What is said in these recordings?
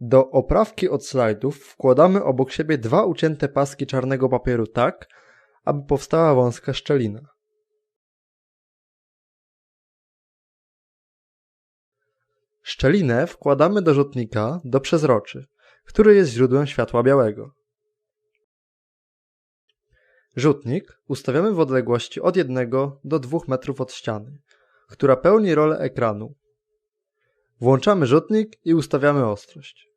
Do oprawki od slajdów wkładamy obok siebie dwa ucięte paski czarnego papieru tak, aby powstała wąska szczelina. Szczelinę wkładamy do rzutnika do przezroczy, który jest źródłem światła białego. Rzutnik ustawiamy w odległości od 1 do 2 metrów od ściany, która pełni rolę ekranu. Włączamy rzutnik i ustawiamy ostrość.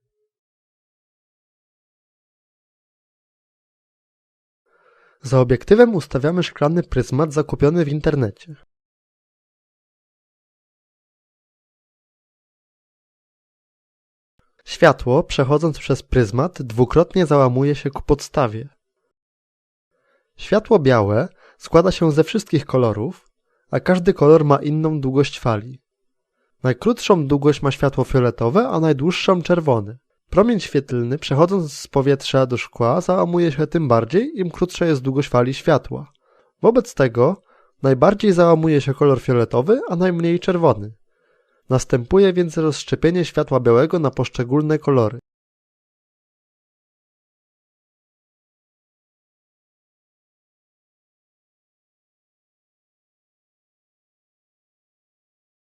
Za obiektywem ustawiamy szklany pryzmat zakupiony w internecie. Światło, przechodząc przez pryzmat, dwukrotnie załamuje się ku podstawie. Światło białe składa się ze wszystkich kolorów, a każdy kolor ma inną długość fali. Najkrótszą długość ma światło fioletowe, a najdłuższą czerwony. Promień świetlny, przechodząc z powietrza do szkła, załamuje się tym bardziej, im krótsza jest długość fali światła. Wobec tego najbardziej załamuje się kolor fioletowy, a najmniej czerwony. Następuje więc rozszczepienie światła białego na poszczególne kolory.